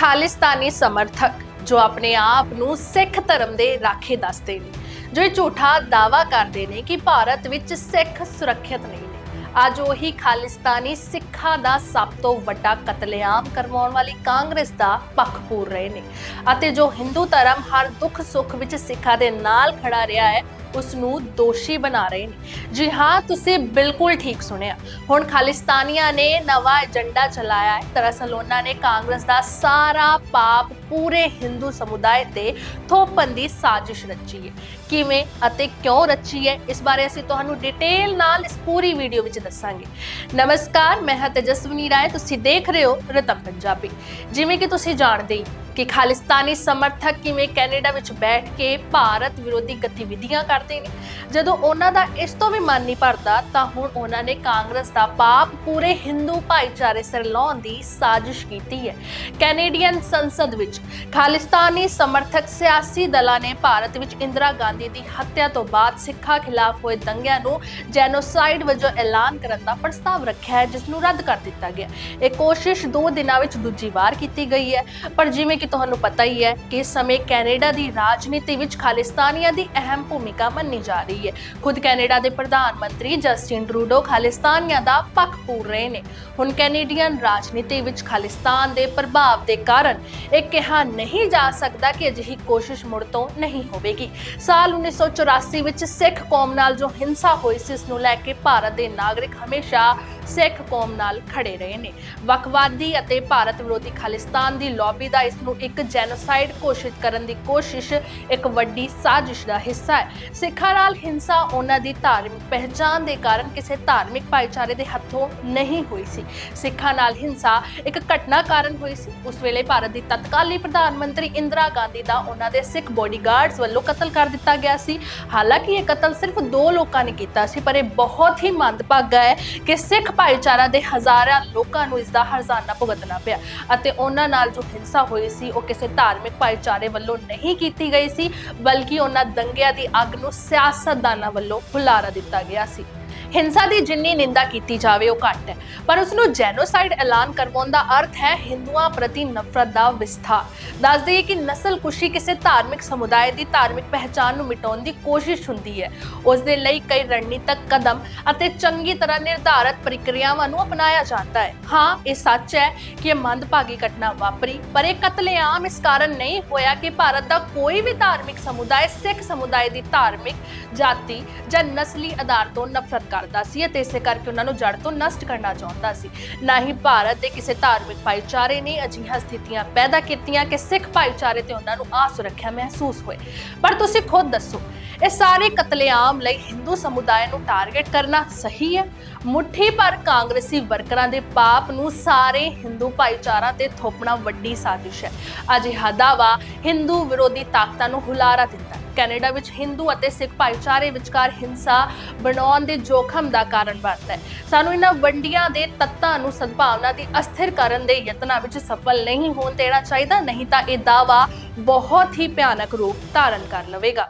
ਖਾਲਿਸਤਾਨੀ ਸਮਰਥਕ ਜੋ ਆਪਣੇ ਆਪ ਨੂੰ ਸਿੱਖ ਧਰਮ ਦੇ ਰਾਖੇ ਦੱਸਦੇ ਨੇ, ਜੋ ਇਹ ਝੂਠਾ ਦਾਵਾ ਕਰਦੇ ਨੇ ਕਿ ਭਾਰਤ ਵਿੱਚ ਸਿੱਖ ਸੁਰੱਖਿਅਤ ਨਹੀਂ ਨੇ। ਅੱਜ ਉਹੀ ਖਾਲਿਸਤਾਨੀ ਸਿੱਖਾਂ ਦਾ ਸਭ ਤੋਂ ਵੱਡਾ ਕਤਲੇਆਮ ਕਰਵਾਉਣ ਵਾਲੀ ਕਾਂਗਰਸ ਦਾ ਪੱਖ ਪੂਰ ਰਹੇ ਨੇ, ਅਤੇ ਜੋ ਹਿੰਦੂ ਧਰਮ ਹਰ ਦੁੱਖ ਸੁੱਖ ਵਿੱਚ ਸਿੱਖਾਂ ਦੇ ਨਾਲ ਖੜਾ ਰਿਹਾ ਹੈ ਉਸ ਨੂੰ ਦੋਸ਼ੀ ਬਣਾ ਰਹੇ ਨੇ। ਜੀ ਹਾਂ, ਤੁਸੀਂ ਬਿਲਕੁਲ ਠੀਕ ਸੁਣਿਆ। ਹੁਣ ਖਾਲਿਸਤਾਨੀਆਂ ਨੇ ਨਵਾਂ ਏਜੰਡਾ ਚਲਾਇਆ ਹੈ। ਦਰਅਸਲ ਉਹਨਾਂ ਨੇ ਕਾਂਗਰਸ ਦਾ ਸਾਰਾ ਪਾਪ ਪੂਰੇ ਹਿੰਦੂ ਸਮੁਦਾਇ ਤੇ ਥੋਪਣ ਦੀ ਸਾਜ਼ਿਸ਼ ਰਚੀ ਹੈ। ਕਿਵੇਂ ਅਤੇ ਕਿਉਂ ਰਚੀ ਹੈ, ਇਸ ਬਾਰੇ ਅਸੀਂ ਤੁਹਾਨੂੰ ਡਿਟੇਲ ਨਾਲ ਇਸ ਪੂਰੀ ਵੀਡੀਓ ਵਿੱਚ ਦੱਸਾਂਗੇ। ਨਮਸਕਾਰ, ਮੈਂ ਹਾਂ ਤੇਜਸਵਨੀ ਰਾਏ, ਤੁਸੀਂ ਦੇਖ ਰਹੇ ਹੋ ਰਤਨ ਪੰਜਾਬੀ। ਜਿਵੇਂ ਕਿ ਤੁਸੀਂ ਜਾਣਦੇ ਹੀ ਕਿ ਖਾਲਿਸਤਾਨੀ ਸਮਰਥਕ ਕਿਵੇਂ ਕੈਨੇਡਾ ਵਿੱਚ ਬੈਠ ਕੇ ਭਾਰਤ ਵਿਰੋਧੀ ਗਤੀਵਿਧੀਆਂ ਕਰਦੇ ਨੇ। ਜਦੋਂ ਉਹਨਾਂ ਦਾ ਇਸ ਤੋਂ ਵੀ ਮਨ ਨਹੀਂ ਭਰਦਾ, ਤਾਂ ਹੁਣ ਉਹਨਾਂ ਨੇ ਕਾਂਗਰਸ ਦਾ ਪਾਪ ਪੂਰੇ ਹਿੰਦੂ ਭਾਈਚਾਰੇ ਸਿਰ ਲਾਉਣ ਦੀ ਸਾਜ਼ਿਸ਼ ਕੀਤੀ ਹੈ। ਕੈਨੇਡੀਅਨ ਸੰਸਦ ਵਿੱਚ ਖਾਲਿਸਤਾਨੀ ਸਮਰਥਕ ਸਿਆਸੀ ਦਲਾਂ ਨੇ ਭਾਰਤ ਵਿੱਚ ਇੰਦਰਾ ਗਾਂਧੀ ਦੀ ਹੱਤਿਆ ਤੋਂ ਬਾਅਦ ਸਿੱਖਾਂ ਖਿਲਾਫ ਹੋਏ ਦੰਗਿਆਂ ਨੂੰ ਜੈਨੋਸਾਈਡ ਵਜੋਂ ਐਲਾਨ ਕਰਨ ਦਾ ਪ੍ਰਸਤਾਵ ਰੱਖਿਆ ਹੈ, ਜਿਸ ਨੂੰ ਰੱਦ ਕਰ ਦਿੱਤਾ ਗਿਆ ਇਹ ਕੋਸ਼ਿਸ਼ 2 ਦਿਨਾਂ ਵਿੱਚ ਦੂਜੀ ਵਾਰ ਕੀਤੀ ਗਈ ਹੈ, ਪਰ ਜਿਵੇਂ ਕਿ ਤੁਹਾਨੂੰ ਪਤਾ ਹੀ ਹੈ ਕਿ ਇਸ ਸਮੇਂ ਕੈਨੇਡਾ ਦੀ ਰਾਜਨੀਤੀ ਵਿੱਚ ਖਾਲਿਸਤਾਨੀਆਂ ਦੀ ਅਹਿਮ ਭੂਮਿਕਾ ਮੰਨੀ ਜਾ ਰਹੀ ਹੈ। ਖੁਦ ਕੈਨੇਡਾ ਦੇ ਪ੍ਰਧਾਨ ਮੰਤਰੀ ਜਸਟਿਨ ਟਰੂਡੋ ਖਾਲਿਸਤਾਨੀਆਂ ਦਾ ਪੱਖ ਪੂਰ ਰਹੇ ਨੇ। ਹੁਣ ਕੈਨੇਡੀਅਨ ਰਾਜਨੀਤੀ ਵਿੱਚ ਖਾਲਿਸਤਾਨ ਦੇ ਪ੍ਰਭਾਵ ਦੇ ਕਾਰਨ ਇਹ ਕਿਹਾ ਨਹੀਂ ਜਾ ਸਕਦਾ ਕਿ ਅਜਿਹੀ ਕੋਸ਼ਿਸ਼ ਮੁੜ ਤੋਂ ਨਹੀਂ ਹੋਵੇਗੀ। ਸਾਲ 1984 ਵਿੱਚ ਸਿੱਖ ਕੌਮ ਨਾਲ ਜੋ ਹਿੰਸਾ ਹੋਈ ਸੀ, ਇਸ ਨੂੰ ਲੈ ਕੇ ਭਾਰਤ ਦੇ ਨਾਗਰਿਕ ਹਮੇਸ਼ਾ ਸਿੱਖ ਕੌਮ ਨਾਲ ਖੜੇ ਰਹੇ ਨੇ। ਵੱਖਵਾਦੀ ਅਤੇ ਭਾਰਤ ਵਿਰੋਧੀ ਖਾਲਿਸਤਾਨ ਦੀ ਲੌਬੀ ਦਾ ਇਸ ਨੂੰ ਇੱਕ ਜੈਨੋਸਾਈਡ ਘੋਸ਼ਿਤ ਕਰਨ ਦੀ ਕੋਸ਼ਿਸ਼ ਇੱਕ ਵੱਡੀ ਸਾਜ਼ਿਸ਼ ਦਾ ਹਿੱਸਾ ਹੈ। ਸਿੱਖਾਂ ਨਾਲ ਹਿੰਸਾ ਉਹਨਾਂ ਦੀ ਧਾਰਮਿਕ ਪਹਿਚਾਨ ਦੇ ਕਾਰਨ ਕਿਸੇ ਧਾਰਮਿਕ ਭਾਈਚਾਰੇ ਦੇ ਹੱਥੋਂ ਨਹੀਂ ਹੋਈ ਸੀ। ਸਿੱਖਾਂ ਨਾਲ ਹਿੰਸਾ ਇੱਕ ਘਟਨਾ ਕਾਰਨ ਹੋਈ ਸੀ। ਉਸ ਵੇਲੇ ਭਾਰਤ ਦੀ ਤਤਕਾਲੀ ਪ੍ਰਧਾਨ ਮੰਤਰੀ ਇੰਦਰਾ ਗਾਂਧੀ ਦਾ ਉਹਨਾਂ ਦੇ ਸਿੱਖ ਬੋਡੀਗਾਰਡਸ ਵੱਲੋਂ ਕਤਲ ਕਰ ਦਿੱਤਾ ਗਿਆ ਸੀ। ਹਾਲਾਂਕਿ ਇਹ ਕਤਲ ਸਿਰਫ ਦੋ ਲੋਕਾਂ ਨੇ ਕੀਤਾ ਸੀ, ਪਰ ਇਹ ਬਹੁਤ ਹੀ ਮੰਦਭਾਗਾ ਹੈ ਕਿ ਸਿੱਖ ਭਾਈਚਾਰਾ ਦੇ ਹਜ਼ਾਰਾਂ ਲੋਕਾਂ ਨੂੰ ਇਸ ਦਾ ਹਰਜ਼ਾਨਾ ਭੁਗਤਣਾ ਪਿਆ ਅਤੇ ਉਹਨਾਂ ਨਾਲ ਜੋ ਹਿੰਸਾ ਹੋਈ ਸੀ, ਉਹ ਕਿਸੇ ਧਾਰਮਿਕ ਭਾਈਚਾਰੇ ਵੱਲੋਂ ਨਹੀਂ ਕੀਤੀ ਗਈ ਸੀ, ਬਲਕਿ ਉਹਨਾਂ ਦੰਗਿਆਂ ਦੀ ਅੱਗ ਨੂੰ ਸਿਆਸਤਦਾਨਾਂ ਵੱਲੋਂ ਹੁਲਾਰਾ ਦਿੱਤਾ ਗਿਆ ਸੀ। ਹਿੰਸਾ ਦੀ ਜਿੰਨੀ ਨਿੰਦਾ ਕੀਤੀ ਜਾਵੇ ਉਹ ਘੱਟ ਹੈ। ਪਰ ਉਸ ਨੂੰ ਜੈਨੋਸਾਈਡ ਐਲਾਨ ਕਰਵਾਉਣ ਦਾ ਅਰਥ ਹੈ ਹਿੰਦੂਆਂ ਪ੍ਰਤੀ ਨਫ਼ਰਤ ਦਾ ਵਿਸਥਾਰ। ਦੱਸ ਦਈਏ ਕਿ ਨਸਲਕੁਸ਼ੀ ਕਿਸੇ ਧਾਰਮਿਕ ਸਮੁਦਾਇ ਦੀ ਧਾਰਮਿਕ ਪਹਿਚਾਨ ਨੂੰ ਮਿਟਾਉਣ ਦੀ ਕੋਸ਼ਿਸ਼ ਹੁੰਦੀ ਹੈ। ਉਸ ਦੇ ਲਈ ਕਈ ਰਣਨੀਤਕ ਕਦਮ ਅਤੇ ਚੰਗੀ ਤਰ੍ਹਾਂ ਨਿਰਧਾਰਤ ਪ੍ਰਕਿਰਿਆਵਾਂ ਨੂੰ ਅਪਣਾਇਆ ਜਾਂਦਾ ਹੈ। ਹਾਂ, ਇਹ ਸੱਚ ਹੈ ਕਿ ਇਹ ਮੰਦਭਾਗੀ ਘਟਨਾ ਵਾਪਰੀ, ਪਰ ਇਹ ਕਤਲੇਆਮ ਇਸ ਕਾਰਨ ਨਹੀਂ ਹੋਇਆ ਕਿ ਭਾਰਤ ਦਾ ਕੋਈ ਵੀ ਧਾਰਮਿਕ ਸਮੁਦਾਇ, ਸਿੱਖ ਸਮੁਦਾਇ ਦੀ ਧਾਰਮਿਕ ਜਾਤੀ ਜਾਂ ਨਸਲੀ ਆਧਾਰ ਤੋਂ ਨਫ਼ਰਤ ਕਰ ਕਰਦਾ ਸੀ ਅਤੇ ਇਸੇ ਕਰਕੇ ਉਹਨਾਂ ਨੂੰ ਜੜ ਤੋਂ ਨਸ਼ਟ ਕਰਨਾ ਚਾਹੁੰਦਾ ਸੀ। ਨਾ ਹੀ ਭਾਰਤ ਦੇ ਕਿਸੇ ਧਾਰਮਿਕ ਭਾਈਚਾਰੇ ਨੇ ਅਜਿਹੀਆਂ ਸਥਿਤੀਆਂ ਪੈਦਾ ਕੀਤੀਆਂ ਕਿ ਸਿੱਖ ਭਾਈਚਾਰੇ ਤੇ ਉਹਨਾਂ ਨੂੰ ਅਸੁਰੱਖਿਆ ਮਹਿਸੂਸ ਹੋਏ। ਪਰ ਤੁਸੀਂ ਖੁਦ ਦੱਸੋ, ਇਹ ਸਾਰੇ ਕਤਲੇਆਮ ਲਈ ਹਿੰਦੂ ਸਮੁਦਾਇ ਨੂੰ ਟਾਰਗੇਟ ਕਰਨਾ ਸਹੀ ਹੈ? ਮੁੱਠੀ ਪਰ ਕਾਂਗਰਸੀ ਵਰਕਰਾਂ ਦੇ ਪਾਪ ਨੂੰ ਸਾਰੇ ਹਿੰਦੂ ਭਾਈਚਾਰਾ ਤੇ ਥੋਪਣਾ ਵੱਡੀ ਸਾਜ਼ਿਸ਼ ਹੈ। ਅਜਿਹਾ ਦਾਵਾ ਹਿੰਦੂ ਵਿਰੋਧੀ ਤਾਕਤਾਂ ਨੂੰ ਹੁਲਾਰਾ ਦਿੰਦਾ ਕੈਨੇਡਾ ਵਿੱਚ ਹਿੰਦੂ ਅਤੇ ਸਿੱਖ ਭਾਈਚਾਰੇ ਵਿਚਕਾਰ ਹਿੰਸਾ ਬਣਾਉਣ ਦੇ ਜੋਖਮ ਦਾ ਕਾਰਨ ਬਣਦਾ ਹੈ। ਸਾਨੂੰ ਇਹਨਾਂ ਵੰਡੀਆਂ ਦੇ ਤੱਤਾਂ ਨੂੰ ਸਦਭਾਵਨਾ ਦੀ ਅਸਥਿਰ ਕਰਨ ਦੇ ਯਤਨਾਂ ਵਿੱਚ ਸਫਲ ਨਹੀਂ ਹੋਣ ਦੇਣਾ ਚਾਹੀਦਾ, ਨਹੀਂ ਤਾਂ ਇਹ ਦਾਵਾ ਬਹੁਤ ਹੀ ਭਿਆਨਕ ਰੂਪ ਧਾਰਨ ਕਰ ਲਵੇਗਾ।